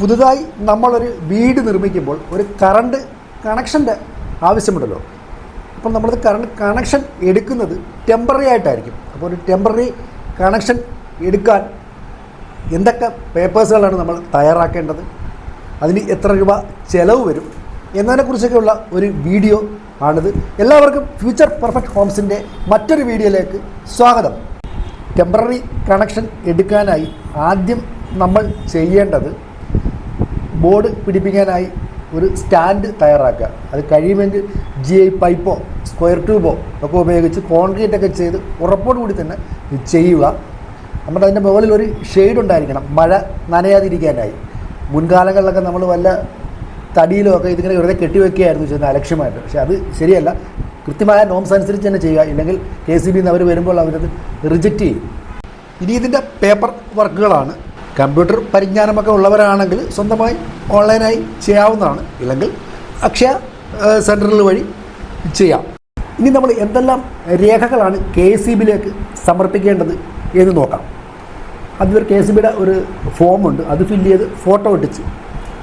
പുതുതായി നമ്മളൊരു വീട് നിർമ്മിക്കുമ്പോൾ ഒരു കറണ്ട് കണക്ഷന്റെ ആവശ്യമുണ്ടല്ലോ. അപ്പം നമ്മൾ കറണ്ട് കണക്ഷൻ എടുക്കുന്നത് ടെമ്പററി ആയിട്ടായിരിക്കും. അപ്പോൾ ഒരു ടെമ്പററി കണക്ഷൻ എടുക്കാൻ എന്തൊക്കെ പേപ്പേഴ്സുകളാണ് നമ്മൾ തയ്യാറാക്കേണ്ടത്? അതിന് എത്ര രൂപ ചിലവ് വരും? എന്നതിനെക്കുറിച്ചൊക്കെയുള്ള ഒരു വീഡിയോ ആണിത്. എല്ലാവർക്കും ഫ്യൂച്ചർ പെർഫെക്റ്റ് ഹോംസിന്റെ മറ്റൊരു വീഡിയോയിലേക്ക് സ്വാഗതം. ടെമ്പററി കണക്ഷൻ എടുക്കാനായി ആദ്യം നമ്മൾ ചെയ്യേണ്ടത് ബോർഡ് പിടിപ്പിക്കാനായി ഒരു സ്റ്റാൻഡ് തയ്യാറാക്കുക. അത് കഴിയുമെങ്കിൽ ജി ഐ പൈപ്പോ സ്ക്വയർ ട്യൂബോ ഒക്കെ ഉപയോഗിച്ച് കോൺക്രീറ്റ് ഒക്കെ ചെയ്ത് ഉറപ്പോടു കൂടി തന്നെ ചെയ്യുക. നമ്മുടെ അതിന്റെ മുകളിൽ ഒരു ഷെയ്ഡ് ഉണ്ടായിരിക്കണം. മഴ നനയാതിരിക്കാനായി. മുൻകാലങ്ങളിലൊക്കെ നമ്മൾ വല്ല തടിയിലോ ഒക്കെ ഇതിങ്ങനെ വെറുതെ കെട്ടിവെക്കുകയായിരുന്നു ചെയ്യുന്നത് അലക്ഷ്യമായിട്ട്. പക്ഷേ അത് ശരിയല്ല. കൃത്യമായ നോംസ് അനുസരിച്ച് തന്നെ ചെയ്യുക. ഇല്ലെങ്കിൽ കെ സി ബിന്ന് അവർ വരുമ്പോൾ അവരത് റിജക്റ്റ് ചെയ്യും. ഇനി ഇതിന്റെ പേപ്പർ വർക്കുകളാണ് കമ്പ്യൂട്ടർ പരിജ്ഞാനമൊക്കെ ഉള്ളവരാണെങ്കിൽ സ്വന്തമായി ഓൺലൈനായി ചെയ്യാവുന്നതാണ്. ഇല്ലെങ്കിൽ അക്ഷയ സെന്ററിൽ വഴി ചെയ്യാം. ഇനി നമ്മൾ എന്തെല്ലാം രേഖകളാണ് കെ സി ബിയിലേക്ക് സമർപ്പിക്കേണ്ടത് എന്ന് നോക്കാം. അതിൽ കെ സി ബിയുടെ ഒരു ഫോമുണ്ട് അത് ഫില്ല് ചെയ്ത് ഫോട്ടോ ഒട്ടിച്ച്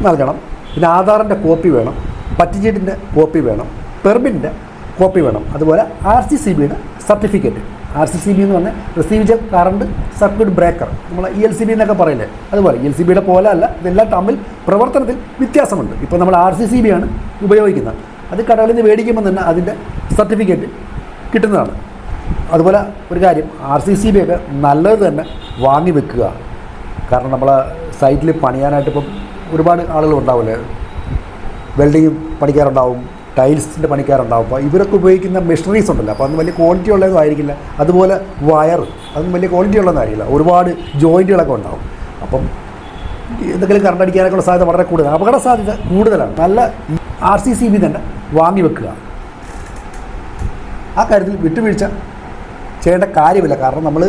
നൽകണം. പിന്നെ ആധാറിന്റെ കോപ്പി വേണം. പറ്റുചീട്ടിന്റെ കോപ്പി വേണം. പെർമിറ്റിന്റെ കോപ്പി വേണം. അതുപോലെ ആർ സി സി ബിയുടെ certificate R C C B എന്ന് പറഞ്ഞാൽ റിസീവ്ഡ് കറണ്ട് സർക്യൂട്ട് ബ്രേക്കർ നമ്മൾ ഇ എൽ സി ബി എന്നൊക്കെ പറയില്ലേ? അതുപോലെ ഇ എൽ സി ബിയുടെ പോലെ അല്ല ഇതെല്ലാം തമ്മിൽ പ്രവർത്തനത്തിൽ വ്യത്യാസമുണ്ട്. ഇപ്പോൾ നമ്മൾ ആർ സി സി ബി ആണ് ഉപയോഗിക്കുന്നത്. അത് കടകളിൽ നിന്ന് മേടിക്കുമ്പോൾ തന്നെ അതിന്റെ സർട്ടിഫിക്കറ്റ് കിട്ടുന്നതാണ്. അതുപോലെ ഒരു കാര്യം ആർ സി സി ബി ഒക്കെ നല്ലത് തന്നെ വാങ്ങി വെക്കുക. കാരണം നമ്മൾ സൈറ്റിൽ പണിയാനായിട്ട് ഇപ്പം ഒരുപാട് ആളുകൾ ഉണ്ടാവില്ലേ? വെൽഡിങ് പണിക്കാറുണ്ടാവും ടൈൽസിന്റെ പണിക്കാരുണ്ടാവും. അപ്പോൾ ഇവരൊക്കെ ഉപയോഗിക്കുന്ന മെഷീനറീസ് ഉണ്ടല്ലോ. അപ്പോൾ അതൊന്നും വലിയ ക്വാളിറ്റി ഉള്ളതൊന്നും ആയിരിക്കില്ല. അതുപോലെ വയർ അതൊന്നും വലിയ ക്വാളിറ്റി ഉള്ളതൊന്നും ആയിരിക്കില്ല. ഒരുപാട് ജോയിന്റുകളൊക്കെ ഉണ്ടാവും. അപ്പം എന്തെങ്കിലും കറണ്ട് അടിക്കാനൊക്കെയുള്ള സാധ്യത വളരെ കൂടുതൽ അപകട സാധ്യത കൂടുതലാണ്. നല്ല ആർ സി സി ബി തന്നെ വാങ്ങി വെക്കുക. ആ കാര്യത്തിൽ വിട്ടുവീഴ്ച ചെയ്യേണ്ട കാര്യമില്ല. കാരണം നമ്മൾ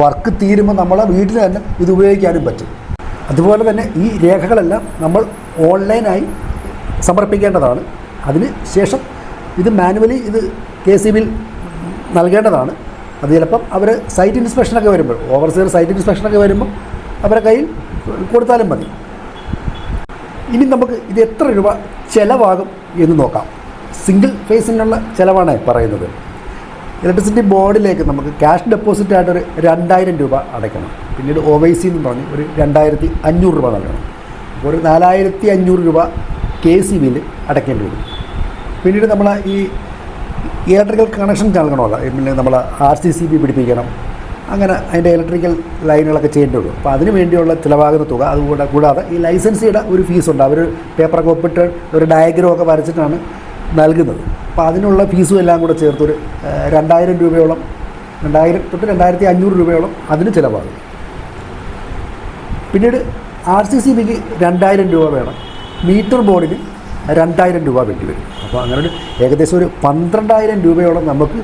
വർക്ക് തീരുമ്പോൾ നമ്മളെ വീട്ടിൽ തന്നെ ഇത് ഉപയോഗിക്കാനും പറ്റും. അതുപോലെ തന്നെ ഈ രേഖകളെല്ലാം നമ്മൾ ഓൺലൈനായി സമർപ്പിക്കേണ്ടതാണ്. അതിന് ശേഷം ഇത് മാനുവലി ഇത് കെ സി ബിയിൽ നൽകേണ്ടതാണ്. അത് ചിലപ്പം അവർ സൈറ്റ് ഇൻസ്പെക്ഷനൊക്കെ വരുമ്പോൾ ഓവർസിയർ സൈറ്റ് ഇൻസ്പെക്ഷനൊക്കെ വരുമ്പോൾ അവരുടെ കയ്യിൽ കൊടുത്താലും മതി. ഇനി നമുക്ക് ഇത് എത്ര രൂപ ചിലവാകും എന്ന് നോക്കാം. സിംഗിൾ ഫേസിനുള്ള ചിലവാണ് പറയുന്നത്. ഇലക്ട്രിസിറ്റി ബോർഡിലേക്ക് നമുക്ക് ക്യാഷ് ഡെപ്പോസിറ്റ് ആയിട്ട് ഒരു രണ്ടായിരം രൂപ അടയ്ക്കണം. പിന്നീട് ഒ വൈ സി എന്ന് പറഞ്ഞ് ഒരു രണ്ടായിരത്തി അഞ്ഞൂറ് രൂപ നൽകണം. ഒരു നാലായിരത്തി അഞ്ഞൂറ് രൂപ കെ സി ബിയിൽ അടയ്ക്കേണ്ടി വരും. പിന്നീട് നമ്മൾ ഈ ഇലക്ട്രിക്കൽ കണക്ഷൻ നൽകണമല്ലോ. പിന്നെ നമ്മൾ ആർ സി സി ബി പിടിപ്പിക്കണം. അങ്ങനെ അതിന്റെ ഇലക്ട്രിക്കൽ ലൈനുകളൊക്കെ ചെയ്യേണ്ടി വരും. അപ്പോൾ അതിന് വേണ്ടിയുള്ള ചിലവാകുന്ന തുക അതുകൂടെ കൂടാതെ ഈ ലൈസൻസിയുടെ ഒരു ഫീസുണ്ട് അവർ പേപ്പറൊക്കെ ഒപ്പിട്ട് ഒരു ഡയഗ്രം ഒക്കെ വരച്ചിട്ടാണ് നൽകുന്നത്. അപ്പോൾ അതിനുള്ള ഫീസും എല്ലാം കൂടെ ചേർത്തൊരു രണ്ടായിരം രൂപയോളം രണ്ടായിരം തൊട്ട് രണ്ടായിരത്തി അഞ്ഞൂറ് രൂപയോളം അതിന് ചിലവാകും. പിന്നീട് ആർ സി സി ബിക്ക് രണ്ടായിരം രൂപ വേണം. മീറ്റർ ബോർഡിന് രണ്ടായിരം രൂപ വേണ്ടി വരും. അപ്പോൾ അങ്ങനെ ഒരു ഏകദേശം ഒരു പന്ത്രണ്ടായിരം രൂപയോളം നമുക്ക്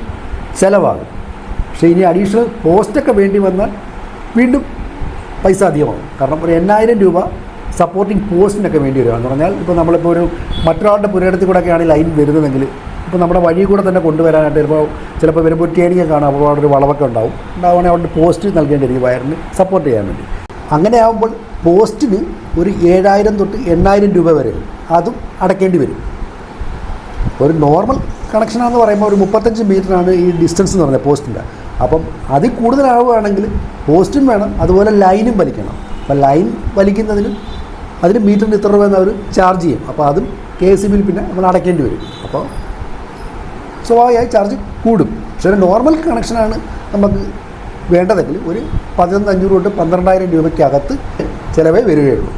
ചിലവാകും. പക്ഷേ ഇനി അഡീഷണൽ പോസ്റ്റൊക്കെ വേണ്ടി വന്നാൽ വീണ്ടും പൈസ അധികമാകും. കാരണം ഒരു എണ്ണായിരം രൂപ സപ്പോർട്ടിംഗ് പോസ്റ്റിനൊക്കെ വേണ്ടി വരിക എന്ന് പറഞ്ഞാൽ ഇപ്പോൾ നമ്മളിപ്പോൾ ഒരു മറ്റൊരാളുടെ പുരയിടത്തിൽ കൂടെയൊക്കെയാണ് ലൈൻ വരുന്നതെങ്കിൽ ഇപ്പോൾ നമ്മുടെ വഴി കൂടെ തന്നെ കൊണ്ടുവരാനായിട്ട് ചിലപ്പോൾ ചിലപ്പോൾ വരുമ്പോൾ ടേണിയെ കാണാം. അപ്പോൾ അവിടെ ഒരു വളവൊക്കെ ഉണ്ടാവും. ഉണ്ടാവുകയാണെങ്കിൽ അവിടെ പോസ്റ്റ് നൽകേണ്ടിയിരിക്കും വയറിന് സപ്പോർട്ട് ചെയ്യാൻ വേണ്ടി. അങ്ങനെ ആകുമ്പോൾ പോസ്റ്റിന് ഒരു ഏഴായിരം തൊട്ട് എണ്ണായിരം രൂപ വരെ അതും അടയ്ക്കേണ്ടി വരും. ഒരു നോർമൽ കണക്ഷനാണെന്ന് പറയുമ്പോൾ ഒരു മുപ്പത്തഞ്ച് മീറ്ററാണ് ഈ ഡിസ്റ്റൻസ് എന്ന് പറഞ്ഞത് പോസ്റ്റിന്റെ. അപ്പം അതിൽ കൂടുതലാവുകയാണെങ്കിൽ പോസ്റ്റും വേണം അതുപോലെ ലൈനും വലിക്കണം. അപ്പം ലൈൻ വലിക്കുന്നതിന് അതിന് മീറ്ററിന് ഇത്ര രൂപ അവർ ചാർജ് ചെയ്യും. അപ്പോൾ അതും കെ എസ് ബിയിൽ പിന്നെ നമ്മൾ അടയ്ക്കേണ്ടി വരും. അപ്പോൾ സ്വാഭാവികമായി ചാർജ് കൂടും. പക്ഷേ ഒരു നോർമൽ കണക്ഷനാണ് നമുക്ക് വേണ്ടതെങ്കിൽ ഒരു പതിനൊന്ന് അഞ്ഞൂറ് തൊട്ട് പന്ത്രണ്ടായിരം രൂപയ്ക്കകത്ത് ചിലവേ വരികയുള്ളൂ